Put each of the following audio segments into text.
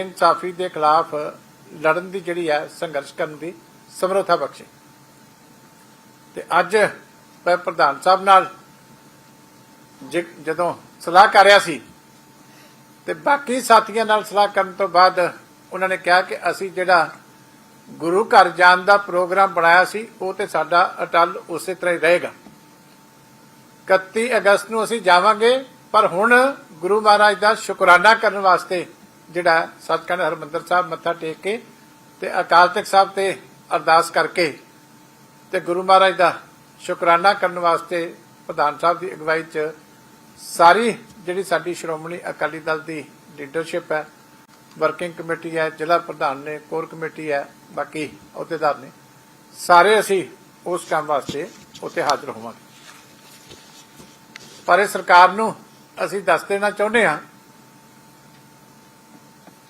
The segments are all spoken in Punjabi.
ਇਨਸਾਫੀ ਦੇ ਖਿਲਾਫ ਲੜਨ ਦੀ ਜਿਹੜੀ ਹੈ ਸੰਘਰਸ਼ ਕਰਨ ਦੀ ਸਮਰੱਥਾ ਬਖਸ਼ੇ। ਤੇ ਅੱਜ ਮੈਂ ਪ੍ਰਧਾਨ ਸਾਹਿਬ ਨਾਲ ਜ- ਜਦੋਂ ਸਲਾਹ ਕਰ ਰਿਹਾ ਸੀ, ਤੇ ਬਾਕੀ ਸਾਥੀਆਂ ਨਾਲ ਸਲਾਹ ਕਰਨ ਤੋਂ ਬਾਅਦ ਉਹਨਾਂ ਨੇ ਕਿਹਾ ਕਿ ਅਸੀਂ ਜਿਹੜਾ ਗੁਰੂ ਘਰ ਜਾਣ ਦਾ ਪ੍ਰੋਗਰਾਮ ਬਣਾਇਆ ਸੀ, ਉਹ ਤੇ ਸਾਡਾ ਅਟਲ ਉਸੇ ਤਰ੍ਹਾਂ ਹੀ ਰਹੇਗਾ। 31 ਅਗਸਤ ਨੂੰ ਅਸੀਂ ਜਾਵਾਂਗੇ, ਪਰ ਹੁਣ ਗੁਰੂ ਮਹਾਰਾਜ ਦਾ ਸ਼ੁਕਰਾਨਾ ਕਰਨ ਵਾਸਤੇ ਜਿਹੜਾ ਸਤਿਕੰਡ ਹਰਮੰਦਰ ਸਾਹਿਬ ਮੱਥਾ ਟੇਕ ਕੇ ਤੇ ਅਕਾਲ ਤਖਤ ਸਾਹਿਬ ਤੇ ਅਰਦਾਸ ਕਰਕੇ ਤੇ ਗੁਰੂ ਮਹਾਰਾਜ ਦਾ ਸ਼ੁਕਰਾਨਾ ਕਰਨ ਵਾਸਤੇ ਪ੍ਰਧਾਨ ਸਾਹਿਬ ਦੀ ਅਗਵਾਈ 'ਚ ਸਾਰੀ ਜਿਹੜੀ ਸਾਡੀ ਸ਼੍ਰੋਮਣੀ ਅਕਾਲੀ ਦਲ ਦੀ ਲੀਡਰਸ਼ਿਪ ਹੈ ਵਰਕਿੰਗ ਕਮੇਟੀ ਹੈ, ਜ਼ਿਲ੍ਹਾ ਪ੍ਰਧਾਨ ਨੇ ਕੋਰ ਕਮੇਟੀ ਹੈ, ਬਾਕੀ ਅਹੁਦੇਦਾਰ ਨੇ, ਸਾਰੇ ਅਸੀਂ ਉਸ ਕੰਮ ਵਾਸਤੇ ਉੱਥੇ ਹਾਜ਼ਰ ਹੋਵਾਂਗੇ। ਪਰ ਇਹ ਸਰਕਾਰ ਨੂੰ ਅਸੀਂ ਦੱਸ ਦੇਣਾ ਚਾਹੁੰਦੇ ਹਾਂ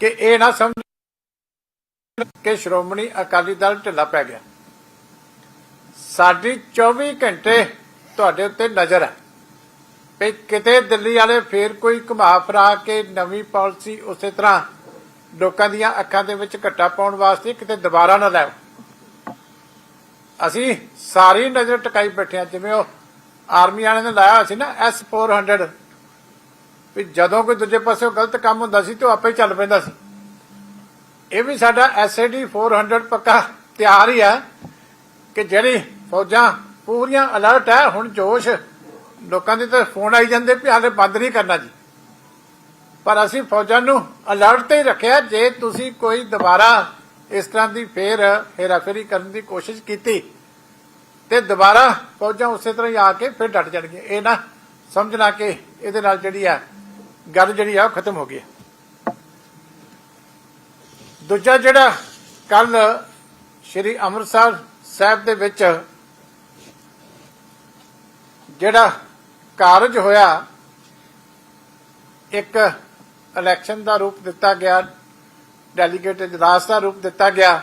ਕਿ ਇਹ ਨਾ ਸਮਝ ਕਿ ਸ਼੍ਰੋਮਣੀ ਅਕਾਲੀ ਦਲ ਢਿੱਲਾ ਪੈ ਗਿਆ। ਸਾਡੀ 24 ਘੰਟੇ ਤੁਹਾਡੇ ਉੱਤੇ ਨਜ਼ਰ ਹੈ ਵੀ ਕਿਤੇ ਦਿੱਲੀ ਵਾਲੇ ਫੇਰ ਕੋਈ ਘੁਮਾ ਫਰਾ ਕੇ ਨਵੀਂ ਪਾਲਿਸੀ ਉਸੇ ਤਰ੍ਹਾਂ ਲੋਕਾਂ ਦੀਆਂ ਅੱਖਾਂ ਦੇ ਵਿੱਚ ਘੱਟਾ ਪਾਉਣ ਵਾਸਤੇ ਕਿਤੇ ਦੁਬਾਰਾ ਨਾ ਲੈ ਅਸੀਂ ਸਾਰੀ ਨਜ਼ਰ ਟਿਕਾਈ ਬੈਠੇ ਹਾਂ ਜਿਵੇਂ ਉਹ ਆਰਮੀ ਵਾਲਿਆਂ ਨੇ ਲਾਇਆ ਹੋਇਆ ਸੀ ਨਾ S400 ਵੀ ਜਦੋਂ ਕੋਈ ਦੂਜੇ ਪਾਸੇ ਗਲਤ ਕੰਮ ਹੁੰਦਾ ਸੀ ਤੇ ਉਹ ਆਪੇ ਹੀ ਚੱਲ ਪੈਂਦਾ ਸੀ। ਇਹ ਵੀ ਸਾਡਾ SAD 400 ਪੱਕਾ ਤਿਆਰ ਹੀ ਹੈ ਕਿ ਜਿਹੜੀ ਫੌਜਾਂ ਪੂਰੀਆਂ ਅਲਰਟ ਹੈ, ਹੁਣ ਜੋਸ਼ ਲੋਕਾਂ ਦੇ ਤਾਂ ਫੋਨ ਆਈ ਜਾਂਦੇ ਵੀ ਹਾਲੇ ਬੰਦ ਨਹੀਂ ਕਰਨਾ ਜੀ। ਪਰ ਅਸੀਂ ਫੌਜਾਂ ਨੂੰ ਅਲਰਟ ਤੇ ਹੀ ਰੱਖਿਆ, ਜੇ ਤੁਸੀਂ ਕੋਈ ਦੁਬਾਰਾ ਇਸ ਤਰ੍ਹਾਂ ਦੀ ਫੇਰ ਹੇਰਾਫੇਰੀ ਕਰਨ ਦੀ ਕੋਸ਼ਿਸ਼ ਕੀਤੀ ਤੇ ਦੁਬਾਰਾ ਫੌਜਾਂ ਉਸੇ ਤਰ੍ਹਾਂ ਹੀ ਆ ਕੇ ਫਿਰ ਡਟ ਜਾਣਗੀਆਂ। ਇਹ ਨਾ ਸਮਝਣਾ ਕਿ ਇਹਦੇ ਨਾਲ ਜਿਹੜੀ ਆ ਗੱਲ ਜਿਹੜੀ ਆ ਉਹ ਖਤਮ ਹੋ ਗਈ ਹੈ। ਦੂਜਾ ਜਿਹੜਾ ਕੱਲ ਸ਼੍ਰੀ ਅੰਮ੍ਰਿਤਸਰ ਸਾਹਿਬ ਦੇ ਵਿੱਚ ਜਿਹੜਾ ਕਾਰਜ ਹੋਇਆ, ਇੱਕ ਇਲੈਕਸ਼ਨ ਦਾ ਰੂਪ ਦਿੱਤਾ ਗਿਆ, ਡੈਲੀਗੇਟ ਇਜਲਾਸ ਦਾ ਰੂਪ ਦਿੱਤਾ ਗਿਆ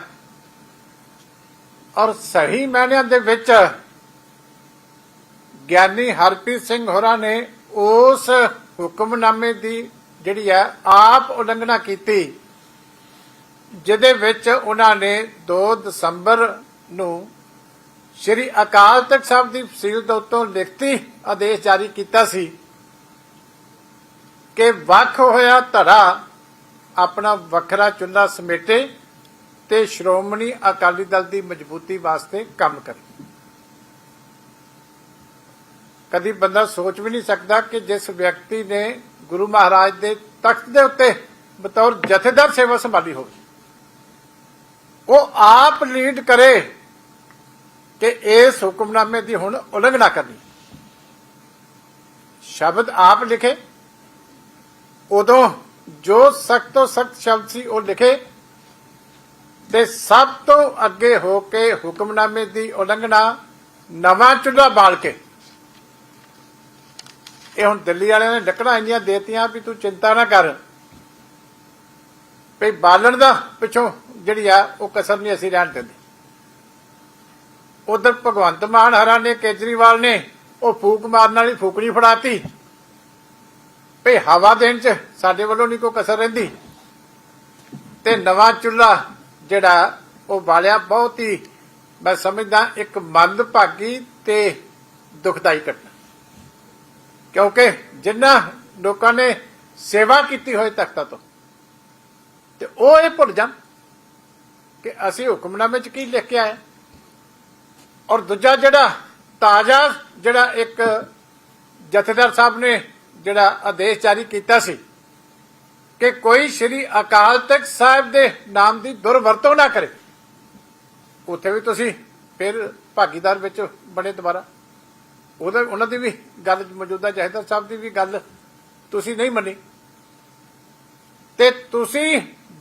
ਔਰ ਸਹੀ ਮਾਇਨਿਆਂ ਦੇ ਵਿੱਚ ਗਿਆਨੀ ਹਰਪ੍ਰੀਤ ਸਿੰਘ ਹੋਰਾਂ ਨੇ ਉਸ ਹੁਕਮਨਾਮੇ ਦੀ ਜਿਹੜੀ ਹੈ ਆਪ ਉਲੰਘਣਾ ਕੀਤੀ, ਜਿਹਦੇ ਵਿੱਚ ਉਹਨਾਂ ਨੇ 2 ਦਸੰਬਰ ਨੂੰ ਸ਼੍ਰੀ ਅਕਾਲ ਤਖਤ ਸਾਹਿਬ ਦੀ ਫਸੀਲ ਦੇ ਉੱਤੋਂ ਲਿਖਤੀ ਆਦੇਸ਼ ਜਾਰੀ ਕੀਤਾ ਸੀ ਕਿ ਵੱਖ ਹੋਇਆ ਧੜਾ ਆਪਣਾ ਵੱਖਰਾ ਚੁੰਨਾ ਸਮੇਟੇ ਤੇ ਸ਼੍ਰੋਮਣੀ ਅਕਾਲੀ ਦਲ ਦੀ ਮਜ਼ਬੂਤੀ ਵਾਸਤੇ ਕੰਮ ਕਰੇ। ਕਦੀ ਬੰਦਾ ਸੋਚ ਵੀ ਨਹੀਂ ਸਕਦਾ ਕਿ ਜਿਸ ਵਿਅਕਤੀ ਨੇ ਗੁਰੂ ਮਹਾਰਾਜ ਦੇ ਤਖਤ ਦੇ ਉੱਤੇ ਬਤੌਰ ਜਥੇਦਾਰ ਸੇਵਾ ਸੰਭਾਲੀ ਹੋਵੇ, ਉਹ ਆਪ ਲੀਡ ਕਰੇ ਕਿ ਇਸ ਹੁਕਮਨਾਮੇ ਦੀ ਹੁਣ ਉਲੰਘਣਾ ਕਰਨੀ। ਸ਼ਬਦ ਆਪ ਲਿਖੇ, ਉਦੋਂ ਜੋ ਸਖਤ ਤੋਂ ਸਖਤ ਸ਼ਬਦ ਸੀ ਉਹ ਲਿਖੇ ਤੇ ਸਭ ਤੋਂ ਅੱਗੇ ਹੋ ਕੇ ਹੁਕਮਨਾਮੇ ਦੀ ਉਲੰਘਣਾ ਨਵਾਂ ਚੁੱਲ੍ਹਾ ਬਾਲ ਕੇ ਇਹ ਹੁਣ ਦਿੱਲੀ ਵਾਲਿਆਂ ਨੇ ਲੱਕੜਾਂ ਇੰਨੀਆਂ ਦੇਤੀਆਂ ਵੀ ਤੂੰ ਚਿੰਤਾ ਨਾ ਕਰ। ਵੀ ਬਾਲਣ ਦਾ ਪਿੱਛੋਂ ਜਿਹੜੀ ਆ, ਉਹ ਕਸਰ ਨਹੀਂ ਅਸੀਂ ਰਹਿਣ ਦਿੰਦੇ। ਉਧਰ ਭਗਵੰਤ ਮਾਨ ਹਰਾ ਨੇ ਕੇਜਰੀਵਾਲ ਨੇ, ਉਹ ਫੂਕ ਮਾਰਨ ਵਾਲੀ ਫੂਕਣੀ ਫੜਾਤੀ। ਭਈ ਹਵਾ ਦੇਣ ਚ ਸਾਡੇ ਵੱਲੋਂ ਨਹੀਂ ਕੋਈ ਕਸਰ ਰਹਿੰਦੀ। ਤੇ ਨਵਾਂ ਚੁੱਲ੍ਹਾ ਜਿਹੜਾ, ਉਹ ਬਾਲਿਆ ਬਹੁਤ ਹੀ, ਮੈਂ ਸਮਝਦਾ ਇੱਕ ਮੰਦਭਾਗੀ ਤੇ ਦੁਖਦਾਈ ਘਟਨਾ। ਕਿਉਂਕਿ ਜਿੰਨਾ ਲੋਕਾਂ ਨੇ ਸੇਵਾ ਕੀਤੀ ਹੋਏ ਤਖਤਾਂ ਤੋਂ, ਤੇ ਉਹ ਇਹ ਭੁੱਲ ਜਾਣ ਕਿ ਅਸੀਂ ਹੁਕਮਨਾਮੇ ਚ ਕੀ ਲਿਖ ਕੇ ਆਏ। ਔਰ ਦੂਜਾ ਜਿਹੜਾ ਤਾਜ਼ਾ ਜਿਹੜਾ ਇੱਕ ਜਥੇਦਾਰ ਸਾਹਿਬ ਨੇ ਜਿਹੜਾ ਆਦੇਸ਼ ਜਾਰੀ ਕੀਤਾ ਸੀ ਕਿ ਕੋਈ ਸ਼੍ਰੀ ਅਕਾਲ ਤਖਤ ਸਾਹਿਬ ਦੇ ਨਾਮ ਦੀ ਦੁਰਵਰਤੋਂ ਨਾ ਕਰੇ, ਉੱਥੇ ਵੀ ਤੁਸੀਂ ਫਿਰ ਭਾਗੀਦਾਰ ਵਿੱਚ ਬਣੇ ਦੁਬਾਰਾ। ਉਹਦਾ ਉਹਨਾਂ ਦੀ ਵੀ ਗੱਲ ਮੌਜੂਦਾ ਜਥੇਦਾਰ ਸਾਹਿਬ ਦੀ ਵੀ ਗੱਲ ਤੁਸੀਂ ਨਹੀਂ ਮੰਨੀ। ਤੇ ਤੁਸੀਂ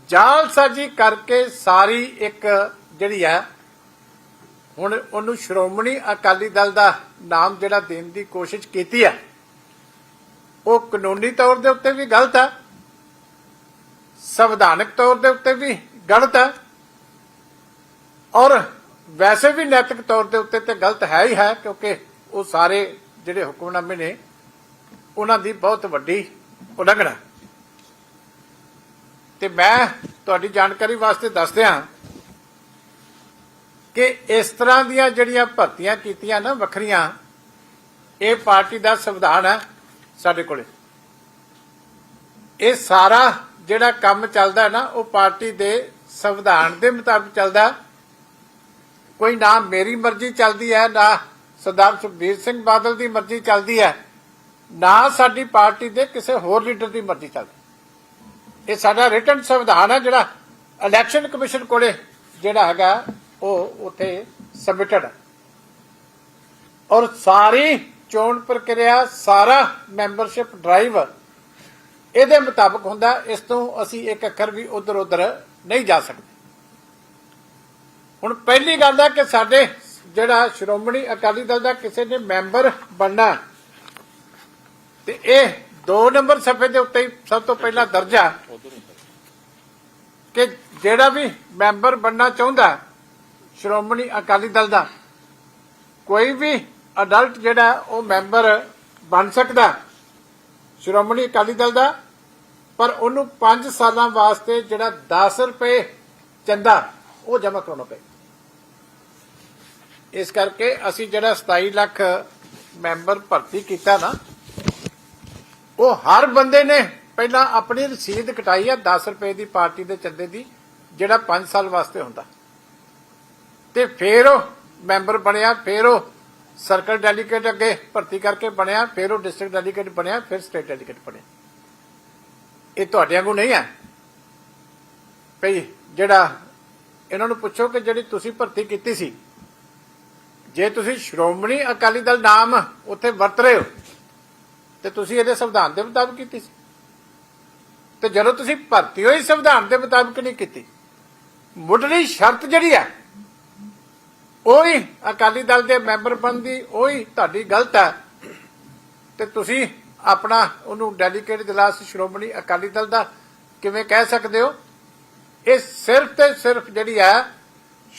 ਜਾਲਸਾਜੀ ਕਰਕੇ ਸਾਰੀ ਇੱਕ ਜਿਹੜੀ ਹੈ ਹੁਣ ਉਹਨੂੰ ਸ਼੍ਰੋਮਣੀ ਅਕਾਲੀ ਦਲ ਦਾ ਨਾਮ ਜਿਹੜਾ ਦੇਣ ਦੀ ਕੋਸ਼ਿਸ਼ ਕੀਤੀ ਹੈ ਉਹ ਕਾਨੂੰਨੀ ਤੌਰ ਦੇ ਉੱਤੇ ਵੀ ਗਲਤ ਹੈ ਸੰਵਿਧਾਨਕ ਤੌਰ ਦੇ ਉੱਤੇ ਵੀ ਗਲਤ ਹੈ ਔਰ ਵੈਸੇ ਵੀ ਨੈਤਿਕ ਤੌਰ ਦੇ ਉੱਤੇ ਤੇ ਗਲਤ ਹੈ ਹੀ ਹੈ ਕਿਉਂਕਿ ਉਹ ਸਾਰੇ ਜਿਹੜੇ ਹੁਕਮਨਾਮੇ ਨੇ, ਉਹਨਾਂ ਦੀ ਬਹੁਤ ਵੱਡੀ ਉਲੰਘਣਾ। ਤੇ ਮੈਂ ਤੁਹਾਡੀ ਜਾਣਕਾਰੀ ਵਾਸਤੇ ਦੱਸ ਦਿਆਂ ਕਿ ਇਸ ਤਰ੍ਹਾਂ ਦੀਆਂ ਜਿਹੜੀਆਂ ਭਰਤੀਆਂ ਕੀਤੀਆਂ ਨਾ ਵੱਖਰੀਆਂ, ਇਹ ਪਾਰਟੀ ਦਾ ਸੰਵਿਧਾਨ ਹੈ ਸਾਡੇ ਕੋਲੇ। ਇਹ ਸਾਰਾ ਜਿਹੜਾ ਕੰਮ ਚੱਲਦਾ ਨਾ, ਉਹ ਪਾਰਟੀ ਦੇ ਸੰਵਿਧਾਨ ਦੇ ਮੁਤਾਬਿਕ ਚੱਲਦਾ। ਕੋਈ ਨਾ ਮੇਰੀ ਮਰਜ਼ੀ ਚੱਲਦੀ ਹੈ, ਨਾ ਸਰਦਾਰ ਸੁਖਬੀਰ ਸਿੰਘ ਬਾਦਲ ਦੀ ਮਰਜ਼ੀ ਚੱਲਦੀ ਹੈ। ਨਾ ਸਾਡੀ ਪਾਰਟੀ ਦੇ ਕਿਸੇ ਹੋਰ ਲੀਡਰ ਦੀ ਮਰਜ਼ੀ ਚੱਲਦੀ। ਇਹ ਸਾਡਾ ਰਿਟਨ ਸੰਵਿਧਾਨ ਹੈ ਜਿਹੜਾ ਇਲੈਕਸ਼ਨ ਕਮਿਸ਼ਨ ਕੋਲੇ ਜਿਹੜਾ ਹੈਗਾ, ਉਹ ਉੱਥੇ ਸਬਮਿਟਡ ਹੈ। ਔਰ ਸਾਰੀ ਚੋਣ ਪ੍ਰਕਿਰਿਆ, ਸਾਰਾ ਮੈਂਬਰਸ਼ਿਪ ਡਰਾਈਵ ਇਹਦੇ ਮੁਤਾਬਕ ਹੁੰਦਾ, ਇਸ ਤੋਂ ਅਸੀਂ ਇੱਕ ਅੱਖਰ ਵੀ ਉਧਰ ਉਧਰ ਨਹੀਂ ਜਾ ਸਕਦੇ। ਹੁਣ ਪਹਿਲੀ ਗੱਲ ਹੈ ਕਿ ਸਾਡੇ ਜਿਹੜਾ ਸ਼੍ਰੋਮਣੀ ਅਕਾਲੀ ਦਲ ਦਾ ਕਿਸੇ ਨੇ ਮੈਂਬਰ ਬਣਨਾ ਤੇ ਇਹ 2 ਨੰਬਰ ਸਫੇ ਦੇ ਉੱਤੇ ਸਭ ਤੋਂ ਪਹਿਲਾ ਦਰਜਾ ਕਿ ਜਿਹੜਾ ਵੀ ਮੈਂਬਰ ਬਣਨਾ ਚਾਹੁੰਦਾ ਸ਼੍ਰੋਮਣੀ ਅਕਾਲੀ ਦਲ ਦਾ, ਕੋਈ ਵੀ ਅਡਲਟ ਜਿਹੜਾ ਉਹ ਮੈਂਬਰ ਬਣ ਸਕਦਾ ਸ਼੍ਰੋਮਣੀ ਅਕਾਲੀ ਦਲ ਦਾ, ਪਰ ਉਹਨੂੰ 5 ਸਾਲਾਂ ਵਾਸਤੇ ਜਿਹੜਾ 10 ਰੁਪਏ ਚੰਦਾ, ਉਹ ਜਮ੍ਹਾਂ ਕਰਾਉਣਾ ਪਏ ਇਸ ਕਰਕੇ ਅਸੀਂ ਜਿਹੜਾ 27 ਲੱਖ ਮੈਂਬਰ ਭਰਤੀ ਕੀਤਾ ਨਾ, ਉਹ ਹਰ ਬੰਦੇ ਨੇ ਪਹਿਲਾਂ ਆਪਣੀ ਰਸੀਦ ਕਟਾਈ ਆ 10 ਰੁਪਏ ਦੀ ਪਾਰਟੀ ਦੇ ਚੰਦੇ ਦੀ, ਜਿਹੜਾ 5 ਸਾਲ ਵਾਸਤੇ ਹੁੰਦਾ। ਤੇ ਫਿਰ ਉਹ ਮੈਂਬਰ ਬਣਿਆ, ਫਿਰ ਉਹ ਸਰਕਲ ਡੈਲੀਗੇਟ ਅੱਗੇ ਭਰਤੀ ਕਰਕੇ ਬਣਿਆ, ਫਿਰ ਉਹ ਡਿਸਟ੍ਰਿਕਟ ਡੈਲੀਗੇਟ ਬਣਿਆ, ਫਿਰ ਸਟੇਟ ਡੈਲੀਗੇਟ ਬਣਿਆ। ਇਹ ਤੁਹਾਡਿਆਂ ਨੂੰ ਨਹੀਂ ਹੈ। ਭਈ ਜਿਹੜਾ ਇਹਨਾਂ ਨੂੰ ਪੁੱਛੋ ਕਿ ਜਿਹੜੀ ਤੁਸੀਂ ਭਰਤੀ ਕੀਤੀ ਸੀ ਜੇ ਤੁਸੀਂ ਸ਼੍ਰੋਮਣੀ ਅਕਾਲੀ ਦਲ ਨਾਮ ਉੱਥੇ ਵਰਤ ਰਹੇ ਹੋ, ਤੇ ਤੁਸੀਂ ਇਹਦੇ ਸੰਵਿਧਾਨ ਦੇ ਮੁਤਾਬਕ ਕੀਤੀ ਸੀ। ਤੇ ਜਦੋਂ ਤੁਸੀਂ ਭਰਤੀ ਹੋਈ ਸੰਵਿਧਾਨ ਦੇ ਮੁਤਾਬਕ ਨਹੀਂ ਕੀਤੀ। ਮੁੱਢਲੀ ਸ਼ਰਤ ਜਿਹੜੀ ਹੈ ਉਹੀ ਅਕਾਲੀ ਦਲ ਦੇ ਮੈਂਬਰ ਬੰਦੀ ਉਹੀ ਤੁਹਾਡੀ ਗਲਤ ਹੈ ਤੇ ਤੁਸੀਂ ਆਪਣਾ ਉਹਨੂੰ ਡੈਡੀਕੇਟ ਜਲਾਸ ਸ਼੍ਰੋਮਣੀ ਅਕਾਲੀ ਦਲ ਦਾ ਕਿਵੇਂ ਕਹਿ ਸਕਦੇ ਹੋ? ਇਹ ਸਿਰਫ ਤੇ ਸਿਰਫ ਜਿਹੜੀ ਹੈ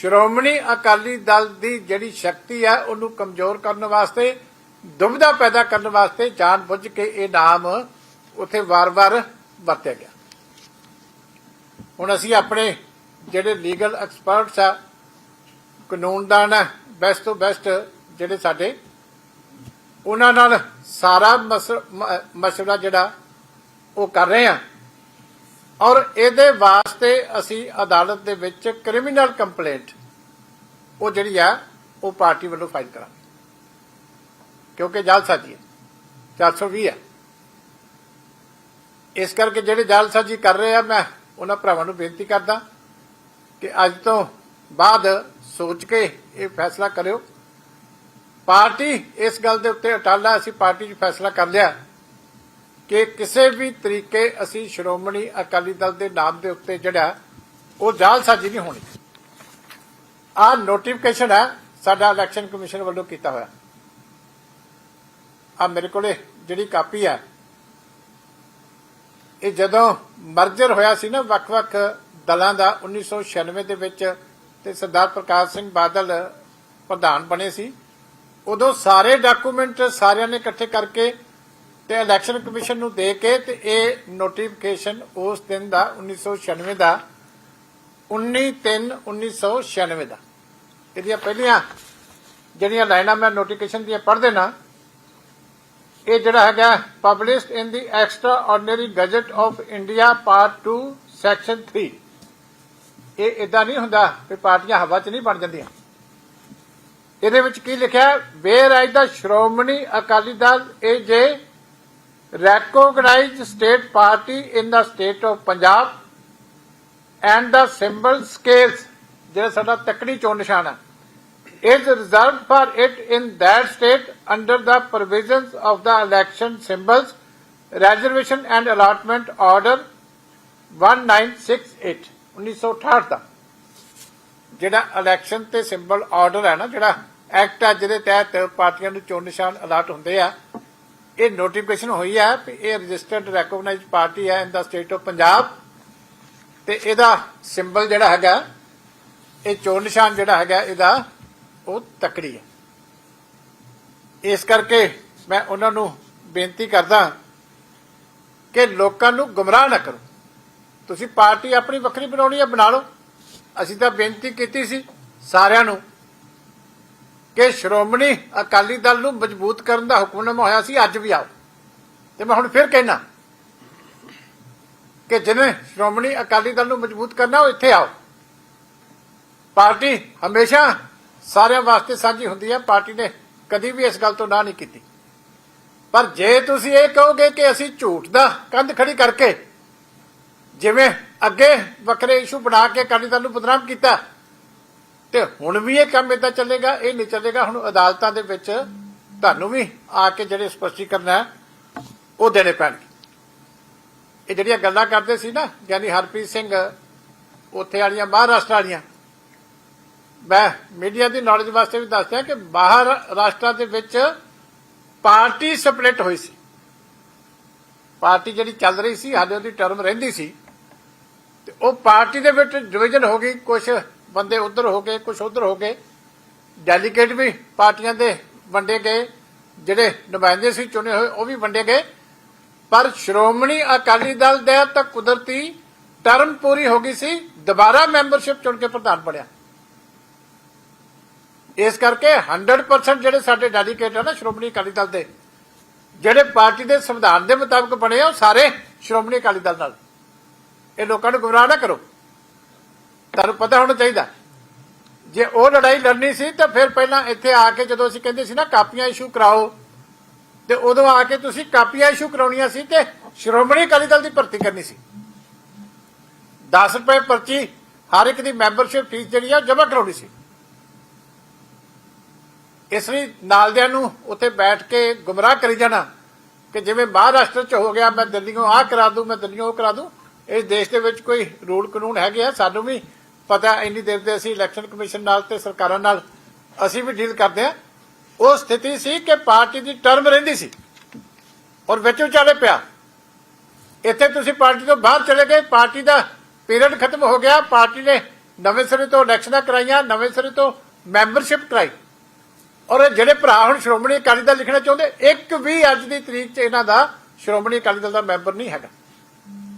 ਸ਼੍ਰੋਮਣੀ ਅਕਾਲੀ ਦਲ ਦੀ ਜਿਹੜੀ ਸ਼ਕਤੀ ਹੈ ਉਹਨੂੰ ਕਮਜ਼ੋਰ ਕਰਨ ਵਾਸਤੇ, ਦੁਬਿਧਾ ਪੈਦਾ ਕਰਨ ਵਾਸਤੇ ਜਾਣ ਬੁੱਝ ਕੇ ਇਹ ਨਾਮ ਉੱਥੇ ਵਾਰ-ਵਾਰ ਵਰਤਿਆ ਗਿਆ। ਹੁਣ ਅਸੀਂ ਆਪਣੇ ਜਿਹੜੇ ਲੀਗਲ ਐਕਸਪਰਟਸ ਆ, ਕਾਨੂੰਨਦਾਨ ਹੈ ਬੈਸਟ ਤੋਂ ਬੈਸਟ ਜਿਹੜੇ ਸਾਡੇ, ਉਹਨਾਂ ਨਾਲ ਸਾਰਾ ਮਸ- ਮਸਲਾ ਜਿਹੜਾ ਉਹ ਕਰ ਰਹੇ ਆ। ਔਰ ਇਹਦੇ ਵਾਸਤੇ ਅਸੀਂ ਅਦਾਲਤ ਦੇ ਵਿੱਚ ਕ੍ਰਿਮੀਨਲ ਕੰਪਲੇਂਟ ਉਹ ਜਿਹੜੀ ਆ, ਉਹ ਪਾਰਟੀ ਵੱਲੋਂ ਫਾਈਲ ਕਰਾਂਗੇ। ਕਿਉਂਕਿ ਜਾਲਸਾਜੀ ਹੈ। 420 ਹੈ। ਇਸ ਕਰਕੇ ਜਿਹੜੇ ਜਾਲਸਾਜੀ ਕਰ ਰਹੇ ਆ, ਮੈਂ ਉਹਨਾਂ ਭਰਾਵਾਂ ਨੂੰ ਬੇਨਤੀ ਕਰਦਾ ਕਿ ਅੱਜ ਤੋਂ ਬਾਅਦ ਸੋਚ ਕੇ ਇਹ ਫੈਸਲਾ ਕਰਿਓ। ਪਾਰਟੀ ਇਸ ਗੱਲ ਦੇ ਉੱਤੇ ਅਟਾਲਾ ਅਸੀਂ ਪਾਰਟੀ 'ਚ ਫੈਸਲਾ ਕਰ ਲਿਆ। ਕਿ ਕਿਸੇ ਵੀ ਤਰੀਕੇ ਅਸੀਂ ਸ਼੍ਰੋਮਣੀ ਅਕਾਲੀ ਦਲ ਦੇ ਨਾਮ ਦੇ ਉੱਤੇ ਜਿਹੜਾ, ਉਹ ਜਾਲਸਾਜੀ ਨਹੀਂ ਹੋਣੀ। ਆ ਨੋਟੀਫਿਕੇਸ਼ਨ ਹੈ, ਸਾਡਾ ਇਲੈਕਸ਼ਨ ਕਮਿਸ਼ਨ ਵੱਲੋਂ ਕੀਤਾ ਹੋਇਆ। ਆ ਮੇਰੇ ਕੋਲੇ ਜਿਹੜੀ ਕਾਪੀ ਹੈ, ਇਹ ਜਦੋਂ ਮਰਜਰ ਹੋਇਆ ਸੀ ਨਾ ਵੱਖ-ਵੱਖ ਦਲਾਂ ਦਾ 1996 ਦੇ ਵਿੱਚ, ਤੇ ਸਰਦਾਰ ਪ੍ਰਕਾਸ਼ ਸਿੰਘ ਬਾਦਲ ਪ੍ਰਧਾਨ ਬਣੇ ਸੀ, ਉਦੋਂ ਸਾਰੇ ਡਾਕੂਮੈਂਟ ਸਾਰਿਆਂ ਨੇ ਇਕੱਠੇ ਕਰਕੇ ਤੇ ਇਲੈਕਸ਼ਨ ਕਮਿਸ਼ਨ ਨੂੰ ਦੇ ਕੇ ਤੇ ਇਹ ਨੋਟੀਫਿਕੇਸ਼ਨ ਉਸ ਦਿਨ ਦਾ 1996 ਦਾ 19/3/1996 ਦਾ। ਇਹਦੀਆਂ ਪਹਿਲੀਆਂ ਜਿਹੜੀਆਂ ਲਾਈਨਾਂ ਮੈਂ ਨੋਟੀਫਿਕੇਸ਼ਨ ਦੀਆਂ ਪੜ੍ਹ ਦੇਣਾ ਇਹ ਜਿਹੜਾ ਹੈਗਾ published in the extraordinary gazette of India part 2 section 3 ਇਹ ਇਦਾਂ ਨਹੀਂ ਹੁੰਦਾ ਕਿ ਪਾਰਟੀਆਂ ਹਵਾ 'ਚ ਨਹੀਂ ਬਣ ਜਾਂਦੀਆਂ। ਇਹਦੇ ਵਿੱਚ ਕੀ ਲਿਖਿਆ whereas the Shiromani Akali Dal, ਇਹ ਜੇ recognized state party in the state of Punjab and the symbol scales ਜਿਹੜਾ ਸਾਡਾ ਤਕੜੀ ਚੋਣ ਨਿਸ਼ਾਨ ਹੈ is reserved for it in that state under the provisions of the election symbols reservation and allotment order 1968 1968 ਦਾ ਜਿਹੜਾ ਇਲੈਕਸ਼ਨ ਤੇ ਸਿੰਬਲ ਆਰਡਰ ਹੈ ਨਾ ਜਿਹੜਾ ਐਕਟ ਹੈ ਜਿਹਦੇ ਤਹਿਤ ਪਾਰਟੀਆਂ ਨੂੰ ਚੋਣ ਨਿਸ਼ਾਨ ਅਲਾਟ ਹੁੰਦੇ ਆ ਇਹ ਨੋਟੀਫਿਕੇਸ਼ਨ ਹੋਈ ਹੈ ਕਿ ਇਹ ਰਜਿਸਟਰਡ ਰੈਕੋਗਨਾਈਜ਼ਡ ਪਾਰਟੀ ਹੈ in the state of Punjab ਤੇ ਇਹਦਾ ਸਿੰਬਲ ਜਿਹੜਾ ਹੈਗਾ, ਇਹ ਚੋਣ ਨਿਸ਼ਾਨ ਜਿਹੜਾ ਹੈਗਾ, ਇਹਦਾ ਉਹ ਤਕੜੀ ਹੈ ਇਸ ਕਰਕੇ ਮੈਂ ਉਹਨਾਂ ਨੂੰ ਬੇਨਤੀ ਕਰਦਾ ਕਿ ਲੋਕਾਂ ਨੂੰ ਗੁੰਮਰਾਹ ਨਾ ਕਰੋ। ਤੁਸੀਂ ਪਾਰਟੀ ਆਪਣੀ ਵੱਖਰੀ ਬਣਾਉਣੀ ਹੈ ਬਣਾ ਲਓ। ਅਸੀਂ ਤਾਂ ਬੇਨਤੀ ਕੀਤੀ ਸੀ ਸਾਰਿਆਂ ਨੂੰ ਕਿ ਸ਼੍ਰੋਮਣੀ ਅਕਾਲੀ ਦਲ ਨੂੰ ਮਜ਼ਬੂਤ ਕਰਨ ਦਾ ਹੁਕਮਨਾਮਾ ਹੋਇਆ ਸੀ, ਅੱਜ ਵੀ ਆਓ। ਤੇ ਮੈਂ ਹੁਣ ਫਿਰ ਕਹਿਣਾ ਕਿ ਜਿਹਨੇ ਸ਼੍ਰੋਮਣੀ ਅਕਾਲੀ ਦਲ ਨੂੰ ਮਜ਼ਬੂਤ ਕਰਨਾ, ਉਹ ਇੱਥੇ ਆਓ। ਪਾਰਟੀ ਹਮੇਸ਼ਾ ਸਾਰਿਆਂ ਵਾਸਤੇ ਸਾਂਝੀ ਹੁੰਦੀ ਹੈ। ਪਾਰਟੀ ਨੇ ਕਦੀ ਵੀ ਇਸ ਗੱਲ ਤੋਂ ਨਾ ਨਹੀਂ ਕੀਤੀ। ਪਰ ਜੇ ਤੁਸੀਂ ਇਹ ਕਹੋਗੇ ਕਿ ਅਸੀਂ ਝੂਠ ਦਾ ਕੰਧ ਖੜੀ ਕਰਕੇ ਜਿਵੇਂ ਅੱਗੇ ਵੱਖਰੇ ਇਸ਼ੂ ਬਣਾ ਕੇ ਅਕਾਲੀ ਦਲ ਨੂੰ ਬਦਨਾਮ ਕੀਤਾ ਤੇ ਹੁਣ ਵੀ ਇਹ ਕੰਮ ਇਦਾਂ ਚੱਲੇਗਾ, ਇਹ ਨਹੀਂ ਚੱਲੇਗਾ, ਹੁਣ ਅਦਾਲਤਾਂ ਦੇ ਵਿੱਚ ਤੁਹਾਨੂੰ ਵੀ ਆ ਕੇ ਜਿਹੜੇ ਸਪਸ਼ਟੀਕਰਨ ਹੈ, ਉਹ ਦੇਣੇ ਪੈਣਗੇ। ਇਹ ਜਿਹੜੀਆਂ ਗੱਲਾਂ ਕਰਦੇ ਸੀ ਨਾ ਗਿਆਨੀ ਹਰਪ੍ਰੀਤ ਸਿੰਘ, ਉੱਥੇ ਵਾਲੀਆਂ, ਮਹਾਰਾਸ਼ਟਰ ਵਾਲੀਆਂ, ਮੈਂ ਮੀਡੀਆ ਦੀ ਨੌਲੇਜ ਵਾਸਤੇ ਵੀ ਦੱਸਦਾ ਕਿ ਬਾਹਰ ਰਾਸ਼ਟਰਾਂ ਦੇ ਵਿੱਚ ਪਾਰਟੀ ਸਪਲਿਟ ਹੋਈ ਸੀ। ਪਾਰਟੀ ਜਿਹੜੀ ਚੱਲ ਰਹੀ ਸੀ, ਹਾਲੇ ਉਹਦੀ ਟਰਮ ਰਹਿੰਦੀ ਸੀ, ਤੇ ਉਹ ਪਾਰਟੀ ਦੇ ਵਿੱਚ ਡਿਵੀਜ਼ਨ ਹੋ ਗਈ ਕੁਝ ਬੰਦੇ ਉਧਰ ਹੋ ਗਏ ਕੁਝ ਉਧਰ ਹੋ ਗਏ। ਡੈਲੀਗੇਟ ਵੀ ਪਾਰਟੀਆਂ ਦੇ ਵੰਡੇ ਗਏ, ਜਿਹੜੇ ਨੁਮਾਇੰਦੇ ਸੀ ਚੁਣੇ ਹੋਏ, ਉਹ ਵੀ ਵੰਡੇ ਗਏ। ਪਰ ਸ਼੍ਰੋਮਣੀ ਅਕਾਲੀ ਦਲ ਦੇ ਤਾਂ ਕੁਦਰਤੀ ਟਰਮ ਪੂਰੀ ਹੋ ਗਈ ਸੀ, ਦੁਬਾਰਾ ਮੈਂਬਰਸ਼ਿਪ ਚੁਣ ਕੇ ਪ੍ਰਧਾਨ ਬਣਿਆ। ਇਸ ਕਰਕੇ 100% ਜਿਹੜੇ ਸਾਡੇ ਡੈਲੀਗੇਟ ਆ ਨਾ ਸ਼੍ਰੋਮਣੀ ਅਕਾਲੀ ਦਲ ਦੇ, ਜਿਹੜੇ ਪਾਰਟੀ ਦੇ ਸੰਵਿਧਾਨ ਦੇ ਮੁਤਾਬਕ ਬਣੇ ਆ, ਉਹ ਸਾਰੇ ਸ਼੍ਰੋਮਣੀ ਅਕਾਲੀ ਦਲ ਨਾਲ। ਇਹ ਲੋਕਾਂ ਨੂੰ ਗੁੰਮਰਾਹ ਨਾ ਕਰੋ। ਤੁਹਾਨੂੰ ਪਤਾ ਹੋਣਾ ਚਾਹੀਦਾ। ਜੇ ਉਹ ਲੜਾਈ ਲੜਨੀ ਸੀ, ਤਾਂ ਫਿਰ ਪਹਿਲਾਂ ਇੱਥੇ ਆ ਕੇ ਜਦੋਂ ਅਸੀਂ ਕਹਿੰਦੇ ਸੀ ਨਾ, ਕਾਪੀਆਂ ਇਸ਼ੂ ਕਰਾਓ, ਤੇ ਉਦੋਂ ਆ ਕੇ ਤੁਸੀਂ ਕਾਪੀਆਂ ਇਸ਼ੂ ਕਰਾਉਣੀਆਂ ਸੀ ਤੇ ਸ਼੍ਰੋਮਣੀ ਅਕਾਲੀ ਦਲ ਦੀ ਭਰਤੀ ਕਰਨੀ ਸੀ। 10 ਰੁਪਏ ਪਰਚੀ ਹਰ ਇੱਕ ਦੀ ਮੈਂਬਰਸ਼ਿਪ ਫੀਸ ਜਿਹੜੀ ਆ ਜਮ੍ਹਾਂ ਕਰਾਉਣੀ ਸੀ। ਇਸ ਲਈ ਨਾਲਦਿਆਂ ਨੂੰ ਉੱਥੇ ਬੈਠ ਕੇ ਗੁੰਮਰਾਹ ਕਰੀ ਜਾਣਾ ਕਿ ਜਿਵੇਂ ਮਹਾਰਾਸ਼ਟਰ ਚ ਹੋ ਗਿਆ, ਮੈਂ ਦਿੱਲੀੋਂ ਆਹ ਕਰਾ ਦੂੰ, ਮੈਂ ਦਿੱਲੀੋਂ ਉਹ ਕਰਾ ਦੂੰ, ਇਸ ਦੇਸ਼ ਦੇ ਵਿੱਚ ਕੋਈ ਰੂਲ ਕਾਨੂੰਨ ਹੈਗੇ ਆ, ਸਾਨੂੰ ਵੀ ਪਤਾ ਇੰਨੀ ਦੇਰ ਦੇ ਅਸੀਂ ਇਲੈਕਸ਼ਨ ਕਮਿਸ਼ਨ ਨਾਲ ਤੇ ਸਰਕਾਰਾਂ ਨਾਲ ਅਸੀਂ ਵੀ ਡੀਲ ਕਰਦੇ ਆ ਉਹ ਸਥਿਤੀ ਸੀ ਕਿ ਪਾਰਟੀ ਦੀ ਟਰਮ ਰਹਿੰਦੀ ਸੀ ਔਰ ਵਿੱਚ ਵਿਚਾਲੇ ਪਿਆ। ਇੱਥੇ ਤੁਸੀਂ ਪਾਰਟੀ ਤੋਂ ਬਾਹਰ ਚਲੇ ਗਏ, ਪਾਰਟੀ ਦਾ ਪੀਰੀਅਡ ਖਤਮ ਹੋ ਗਿਆ, ਪਾਰਟੀ ਨੇ ਨਵੇਂ ਸਿਰੇ ਤੋਂ ਇਲੈਕਸ਼ਨਾਂ ਕਰਾਈਆਂ, ਨਵੇਂ ਸਿਰੇ ਤੋਂ ਮੈਂਬਰਸ਼ਿਪ ਕਰਾਈ। ਔਰ ਇਹ ਜਿਹੜੇ ਭਰਾ ਹੁਣ ਸ਼੍ਰੋਮਣੀ ਅਕਾਲੀ ਦਲ ਲਿਖਣਾ ਚਾਹੁੰਦੇ, ਇੱਕ ਵੀ ਅੱਜ ਦੀ ਤਰੀਕ 'ਚ ਇਹਨਾਂ ਦਾ ਸ਼੍ਰੋਮਣੀ ਅਕਾਲੀ ਦਲ ਦਾ ਮੈਂਬਰ ਨਹੀਂ ਹੈਗਾ।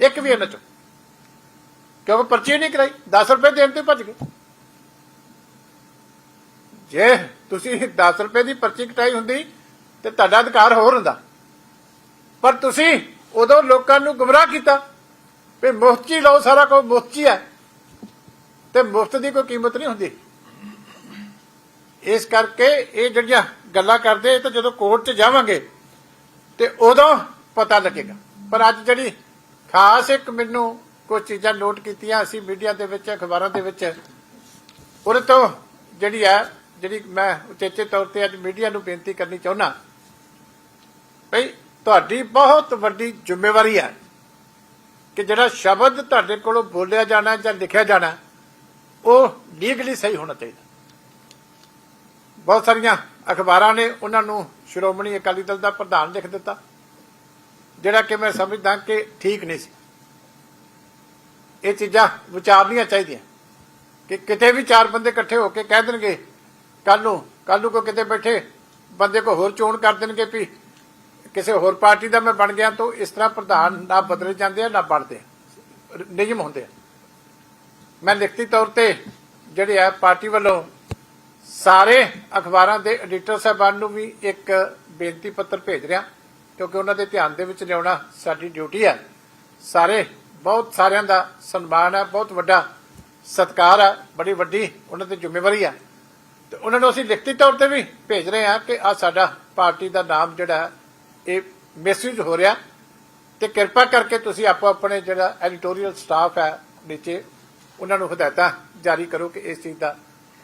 ਇੱਕ ਵੀ ਇਹਨਾਂ 'ਚੋਂ। ਕਿਉਂਕਿ ਪਰਚੀ ਨਹੀਂ ਕਰਾਈ? 10 ਰੁਪਏ ਦੇਣ ਤੇ ਭੱਜ ਗਏ। ਜੇ ਤੁਸੀਂ 10 ਰੁਪਏ ਦੀ ਪਰਚੀ ਕਟਾਈ ਹੁੰਦੀ ਤੇ ਤੁਹਾਡਾ ਅਧਿਕਾਰ ਹੋਰ ਹੁੰਦਾ। ਪਰ ਤੁਸੀਂ ਉਦੋਂ ਲੋਕਾਂ ਨੂੰ ਗੁੰਮਰਾਹ ਕੀਤਾ ਵੀ ਮੁਫਤ 'ਚ ਹੀ ਲਓ, ਸਾਰਾ ਕੁਝ ਮੁਫਤ 'ਚ ਹੀ ਹੈ। ਤੇ ਮੁਫਤ ਦੀ ਕੋਈ ਕੀਮਤ ਨਹੀਂ ਹੁੰਦੀ। ਇਸ ਕਰਕੇ ਇਹ ਜਿਹੜੀਆਂ ਗੱਲਾਂ ਕਰਦੇ, ਇਹ ਤਾਂ ਜਦੋਂ ਕੋਰਟ 'ਚ ਜਾਵਾਂਗੇ ਤੇ ਉਦੋਂ ਪਤਾ ਲੱਗੇਗਾ। ਪਰ ਅੱਜ ਜਿਹੜੀ ਖਾਸ ਇੱਕ ਮੈਨੂੰ ਕੁਝ ਚੀਜ਼ਾਂ ਨੋਟ ਕੀਤੀਆਂ ਅਸੀਂ ਮੀਡੀਆ ਦੇ ਵਿੱਚ, ਅਖਬਾਰਾਂ ਦੇ ਵਿੱਚ। ਉਹਦੇ ਤੋਂ ਜਿਹੜੀ ਹੈ ਜਿਹੜੀ ਮੈਂ ਉਚੇਚੇ ਤੌਰ ਤੇ ਅੱਜ ਮੀਡੀਆ ਨੂੰ ਬੇਨਤੀ ਕਰਨੀ ਚਾਹੁੰਦਾ ਭਈ ਤੁਹਾਡੀ ਬਹੁਤ ਵੱਡੀ ਜ਼ਿੰਮੇਵਾਰੀ ਹੈ ਕਿ ਜਿਹੜਾ ਸ਼ਬਦ ਤੁਹਾਡੇ ਕੋਲੋਂ ਬੋਲਿਆ ਜਾਣਾ ਜਾਂ ਲਿਖਿਆ ਜਾਣਾ, ਉਹ ਲੀਗਲੀ ਸਹੀ ਹੋਣਾ ਚਾਹੀਦਾ। ਬਹੁਤ ਸਾਰੀਆਂ ਅਖਬਾਰਾਂ ਨੇ ਉਹਨਾਂ ਨੂੰ ਸ਼੍ਰੋਮਣੀ ਅਕਾਲੀ ਦਲ ਦਾ ਪ੍ਰਧਾਨ ਲਿਖ ਦਿੱਤਾ, ਜਿਹੜਾ ਕਿ ਮੈਂ ਸਮਝਦਾ ਕਿ ਠੀਕ ਨਹੀਂ ਸੀ। ਇਹ ਚੀਜ਼ਾਂ ਵਿਚਾਰਨੀਆਂ ਚਾਹੀਦੀਆਂ। ਕਿ ਕਿਤੇ ਵੀ ਚਾਰ ਬੰਦੇ ਇਕੱਠੇ ਹੋ ਕੇ ਕਹਿ ਦੇਣਗੇ ਕੱਲ ਨੂੰ ਕੱਲ ਨੂੰ ਕੋ ਕਿਤੇ ਬੈਠੇ, ਬੰਦੇ ਕੋ ਹੋਰ ਚੋਣ ਕਰ ਦੇਣਗੇ ਵੀ ਕਿਸੇ ਹੋਰ ਪਾਰਟੀ ਦਾ ਮੈਂ ਬਣ ਗਿਆ ਤਾਂ ਇਸ ਤਰ੍ਹਾਂ ਪ੍ਰਧਾਨ ਨਾ ਬਦਲੇ ਜਾਂਦੇ ਆ, ਨਾ ਬਣਦੇ। ਨਿਯਮ ਹੁੰਦੇ ਮੈਂ ਲਿਖਤੀ ਤੌਰ ਤੇ ਜਿਹੜੇ ਆ ਪਾਰਟੀ ਵੱਲੋਂ ਸਾਰੇ ਅਖਬਾਰਾਂ ਦੇ ਐਡੀਟਰ ਸਾਹਿਬਾਨ ਨੂੰ ਵੀ ਇੱਕ ਬੇਨਤੀ ਪੱਤਰ ਭੇਜ ਰਿਹਾ, ਕਿਉਂਕਿ ਉਹਨਾਂ ਦੇ ਧਿਆਨ ਦੇ ਵਿੱਚ ਲਿਆਉਣਾ ਸਾਡੀ ਡਿਊਟੀ ਹੈ। ਸਾਰੇ ਬਹੁਤ ਸਾਰਿਆਂ ਦਾ ਸਨਮਾਨ ਹੈ ਬਹੁਤ ਵੱਡਾ ਸਤਿਕਾਰ ਹੈ ਬੜੀ ਵੱਡੀ ਉਹਨਾਂ ਦੀ ਜ਼ਿੰਮੇਵਾਰੀ ਹੈ ਤੇ ਉਹਨਾਂ ਨੂੰ ਅਸੀਂ ਲਿਖਤੀ ਤੌਰ ਤੇ ਵੀ ਭੇਜ ਰਹੇ ਹਾਂ ਕਿ ਆ ਸਾਡਾ ਪਾਰਟੀ ਦਾ ਨਾਮ ਜਿਹੜਾ ਇਹ ਮੈਸੇਜ ਹੋ ਰਿਹਾ। ਤੇ ਕਿਰਪਾ ਕਰਕੇ ਤੁਸੀਂ ਆਪੋ ਆਪਣੇ ਜਿਹੜਾ ਐਡੀਟੋਰੀਅਲ ਸਟਾਫ ਹੈ ਨੀਚੇ, ਉਹਨਾਂ ਨੂੰ ਹਦਾਇਤਾਂ ਜਾਰੀ ਕਰੋ ਕਿ ਇਸ ਚੀਜ਼ ਦਾ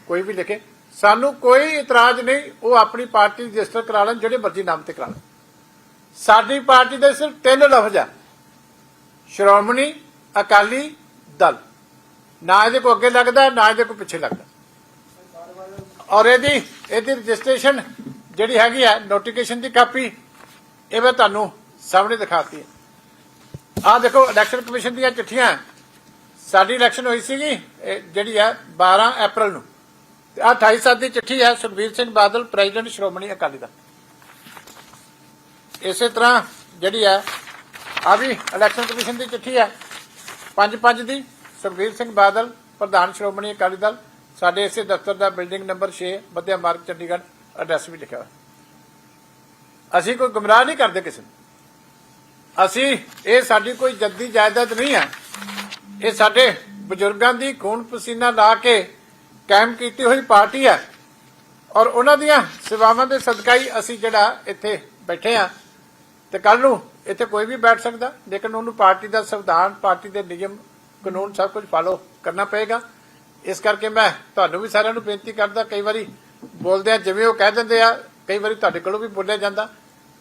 ਕੋਈ ਵੀ ਲਿਖੇ। ਸਾਨੂੰ ਕੋਈ ਇਤਰਾਜ਼ ਨਹੀਂ, ਉਹ ਆਪਣੀ ਪਾਰਟੀ ਰਜਿਸਟਰ ਕਰਾ ਲੈਣ, ਜਿਹੜੇ ਮਰਜ਼ੀ ਨਾਮ ਤੇ ਕਰਾ ਲੈਣ। ਸਾਡੀ ਪਾਰਟੀ ਦੇ ਸਿਰਫ ਤਿੰਨ ਲਫ਼ਜ਼ ਆ। ਸ਼੍ਰੋਮਣੀ ਅਕਾਲੀ ਦਲ। ਨਾ ਇਹਦੇ ਕੋ ਅੱਗੇ ਲੱਗਦਾ, ਨਾ ਇਹਦੇ ਕੋ ਪਿੱਛੇ ਲੱਗਦਾ। ਔਰ ਇਹਦੀ ਇਹਦੀ ਰਜਿਸਟ੍ਰੇਸ਼ਨ ਜਿਹੜੀ ਹੈਗੀ ਆ ਨੋਟੀਫਿਕੇਸ਼ਨ ਦੀ ਕਾਪੀ, ਇਹ ਮੈਂ ਤੁਹਾਨੂੰ ਸਾਹਮਣੇ ਦਿਖਾਤੀ। ਹੈ ਆਹ ਦੇਖੋ ਇਲੈਕਸ਼ਨ ਕਮਿਸ਼ਨ ਦੀਆਂ ਚਿੱਠੀਆਂ। ਸਾਡੀ ਇਲੈਕਸ਼ਨ ਹੋਈ ਸੀਗੀ ਜਿਹੜੀ ਹੈ 12 ਅਪ੍ਰੈਲ ਨੂੰ। ਤੇ ਆਹ 28 ਸਾਲ ਦੀ ਚਿੱਠੀ ਹੈ ਸੁਖਬੀਰ ਸਿੰਘ ਬਾਦਲ ਪ੍ਰੈਜ਼ੀਡੈਂਟ ਸ਼੍ਰੋਮਣੀ ਅਕਾਲੀ ਦਲ। ਇਸੇ ਤਰ੍ਹਾਂ ਜਿਹੜੀ ਹੈ ਆ ਵੀ ਇਲੈਕਸ਼ਨ ਕਮਿਸ਼ਨ ਦੀ ਚਿੱਠੀ ਹੈ। ਪੰਜ ਪੰਜ ਦੀ। ਸੁਖਬੀਰ ਸਿੰਘ ਬਾਦਲ, ਪ੍ਰਧਾਨ ਸ਼੍ਰੋਮਣੀ ਅਕਾਲੀ ਦਲ, ਸਾਡੇ ਇਸੇ ਦਫ਼ਤਰ ਦਾ ਬਿਲਡਿੰਗ ਨੰਬਰ 6 ਮੱਧਿਆ ਮਾਰਗ, ਚੰਡੀਗੜ੍ਹ, ਐਡਰੈਸ ਵੀ ਲਿਖਿਆ ਅਸੀਂ ਕੋਈ ਗੁੰਮਰਾਹ ਨਹੀਂ ਕਰਦੇ ਕਿਸੇ ਨੂੰ। ਅਸੀਂ, ਇਹ ਸਾਡੀ ਕੋਈ ਜੱਦੀ ਜਾਇਦਾਦ ਨਹੀਂ ਹੈ। ਇਹ ਸਾਡੇ ਬਜ਼ੁਰਗਾਂ ਦੀ ਖੂਨ ਪਸੀਨਾ ਲਾ ਕੇ ਕਾਇਮ ਕੀਤੀ ਹੋਈ ਪਾਰਟੀ ਹੈ। ਔਰ ਉਹਨਾਂ ਦੀਆਂ ਸੇਵਾਵਾਂ ਦੇ ਸਦਕਾ ਹੀ ਅਸੀਂ ਜਿਹੜਾ ਇੱਥੇ ਬੈਠੇ ਆ ਤੇ ਕੱਲ ਨੂੰ ਇੱਥੇ ਕੋਈ ਵੀ ਬੈਠ ਸਕਦਾ, ਲੇਕਿਨ ਉਹਨੂੰ ਪਾਰਟੀ ਦਾ ਸੰਵਿਧਾਨ, ਪਾਰਟੀ ਦੇ ਨਿਯਮ, ਕਾਨੂੰਨ ਸਭ ਕੁਝ ਫਾਲੋ ਕਰਨਾ ਪਏਗਾ। ਇਸ ਕਰਕੇ ਮੈਂ ਤੁਹਾਨੂੰ ਵੀ ਸਾਰਿਆਂ ਨੂੰ ਬੇਨਤੀ ਕਰਦਾ, ਕਈ ਵਾਰੀ ਬੋਲਦੇ ਆ ਜਿਵੇਂ ਉਹ ਕਹਿ ਦਿੰਦੇ ਆ, ਕਈ ਵਾਰੀ ਤੁਹਾਡੇ ਕੋਲੋਂ ਵੀ ਬੋਲਿਆ ਜਾਂਦਾ।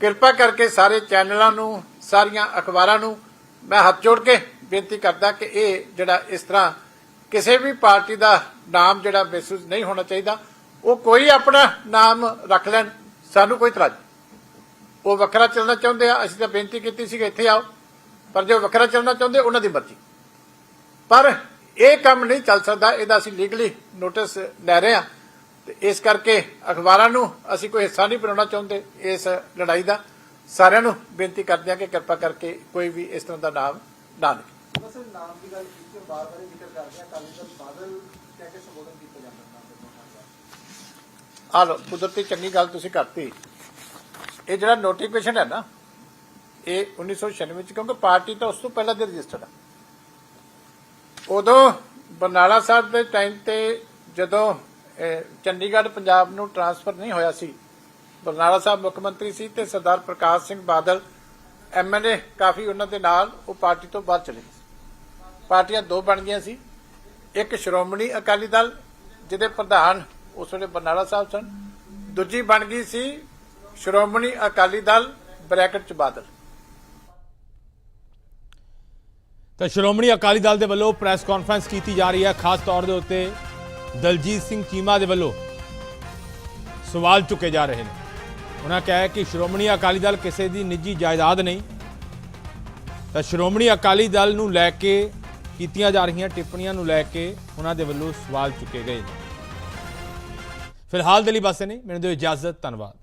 ਕਿਰਪਾ ਕਰਕੇ ਸਾਰੇ ਚੈਨਲਾਂ ਨੂੰ, ਸਾਰੀਆਂ ਅਖਬਾਰਾਂ ਨੂੰ ਮੈਂ ਹੱਥ ਜੋੜ ਕੇ ਬੇਨਤੀ ਕਰਦਾ ਕਿ ਇਹ ਜਿਹੜਾ ਇਸ ਤਰ੍ਹਾਂ ਕਿਸੇ ਵੀ ਪਾਰਟੀ ਦਾ ਨਾਮ ਜਿਹੜਾ ਮਹਿਸੂਸ ਨਹੀਂ ਹੋਣਾ ਚਾਹੀਦਾ, ਉਹ ਕੋਈ ਆਪਣਾ ਨਾਮ ਰੱਖ ਲੈਣ, ਸਾਨੂੰ ਕੋਈ ਤਰਾਜ ਉਹ ਵੱਖਰਾ ਚੱਲਣਾ ਚਾਹੁੰਦੇ ਆ ਅਸੀਂ ਤਾਂ ਬੇਨਤੀ ਕੀਤੀ ਸੀ ਕਿ ਇੱਥੇ ਆਓ। ਪਰ ਜੋ ਵੱਖਰਾ ਚੱਲਣਾ ਚਾਹੁੰਦੇ ਉਹਨਾਂ ਦੀ ਮਰਜ਼ੀ। ਪਰ ਇਹ ਕੰਮ ਨਹੀਂ ਚੱਲ ਸਕਦਾ ਇਹਦਾ ਅਸੀਂ ਲੀਗਲੀ ਨੋਟਿਸ ਲੈ ਰਹੇ ਹਾਂ। ਤੇ ਇਸ ਕਰਕੇ ਅਖਬਾਰਾਂ ਨੂੰ ਅਸੀਂ ਕੋਈ ਹਿੱਸਾ ਨਹੀਂ ਬਣਾਉਣਾ ਚਾਹੁੰਦੇ ਇਸ ਲੜਾਈ ਦਾ। ਸਾਰਿਆਂ ਨੂੰ ਬੇਨਤੀ ਕਰਦੇ ਹਾਂ ਕਿ ਕਿਰਪਾ ਕਰਕੇ ਕੋਈ ਵੀ ਇਸ ਤਰ੍ਹਾਂ ਦਾ ਨਾਮ ਨਾ ਲਿਖੇ। ਬਸ ਨਾਮ ਦੀ ਗੱਲ ਕੀਤੀ ਬਾਰ ਬਾਰ ਜ਼ਿਕਰ ਕਰਦੇ ਆ ਅਕਾਲੀ ਦਲ ਬਾਦਲ ਕਹਿ ਕੇ ਸੰਬੋਧਨ ਕੀਤਾ ਜਾਂਦਾ ਨਾਮ ਦੇ ਮਹਾਰਾਜ ਆ ਲੋ ਕੁਦਰਤੀ ਚੰਗੀ ਗੱਲ ਤੁਸੀਂ ਕਰਤੀ। ਇਹ ਜਿਹੜਾ ਨੋਟੀਫਿਕੇਸ਼ਨ ਹੈ ਨਾ ਇਹ 1996 ਵਿੱਚ ਕਿਉਂਕਿ ਪਾਰਟੀ ਤਾਂ ਉਸ ਤੋਂ ਪਹਿਲਾਂ ਦੇ ਰਜਿਸਟਰਡ ਆ। ਉਦੋਂ ਬਰਨਾਲਾ ਸਾਹਿਬ ਦੇ ਟਾਈਮ ਤੇ ਜਦੋਂ ਅਹ, ਚੰਡੀਗੜ੍ਹ ਪੰਜਾਬ ਨੂੰ ਟਰਾਂਸਫਰ ਨਹੀਂ ਹੋਇਆ ਸੀ ਬਰਨਾਲਾ ਸਾਹਿਬ ਮੁੱਖ ਮੰਤਰੀ ਸੀ ਤੇ ਸਰਦਾਰ ਪ੍ਰਕਾਸ਼ ਸਿੰਘ ਬਾਦਲ ਐਮਐਲਏ ਕਾਫੀ ਉਹਨਾਂ ਦੇ ਨਾਲ ਉਹ ਪਾਰਟੀ ਤੋਂ ਬਾਹਰ ਚਲੇ ਗਏ ਪਾਰਟੀਆਂ ਦੋ ਬਣ ਗਈਆਂ ਸੀ। ਇੱਕ ਸ਼੍ਰੋਮਣੀ ਅਕਾਲੀ ਦਲ ਜਿਹਦੇ ਪ੍ਰਧਾਨ ਉਸ ਵੇਲੇ ਬਰਨਾਲਾ ਸਾਹਿਬ ਸਨ। ਦੂਜੀ ਬਣ ਗਈ ਸੀ ਸ਼੍ਰੋਮਣੀ ਅਕਾਲੀ ਦਲ, ਬ੍ਰੈਕਟ ਚ ਬਾਦਲ। ਤਾਂ ਸ਼੍ਰੋਮਣੀ ਅਕਾਲੀ ਦਲ ਦੇ ਵੱਲੋਂ ਪ੍ਰੈਸ ਕਾਨਫਰੰਸ ਕੀਤੀ ਜਾ ਰਹੀ ਹੈ, ਖਾਸ ਤੌਰ ਦੇ ਉੱਤੇ ਦਲਜੀਤ ਸਿੰਘ ਚੀਮਾ ਦੇ ਵੱਲੋਂ ਸਵਾਲ ਚੁੱਕੇ ਜਾ ਰਹੇ ਨੇ। ਉਹਨਾਂ ਕਿਹਾ ਕਿ ਸ਼੍ਰੋਮਣੀ ਅਕਾਲੀ ਦਲ ਕਿਸੇ ਦੀ ਨਿੱਜੀ ਜਾਇਦਾਦ ਨਹੀਂ। ਤਾਂ ਸ਼੍ਰੋਮਣੀ ਅਕਾਲੀ ਦਲ ਨੂੰ ਲੈ ਕੇ ਕੀਤੀਆਂ ਜਾ ਰਹੀਆਂ ਟਿੱਪਣੀਆਂ ਨੂੰ ਲੈ ਕੇ ਉਹਨਾਂ ਦੇ ਵੱਲੋਂ ਸਵਾਲ ਚੁੱਕੇ ਗਏ ਫਿਲਹਾਲ ਦੇ ਲਈ ਬਸ ਨਹੀਂ ਮੈਨੂੰ ਦਿਓ ਇਜਾਜ਼ਤ, ਧੰਨਵਾਦ।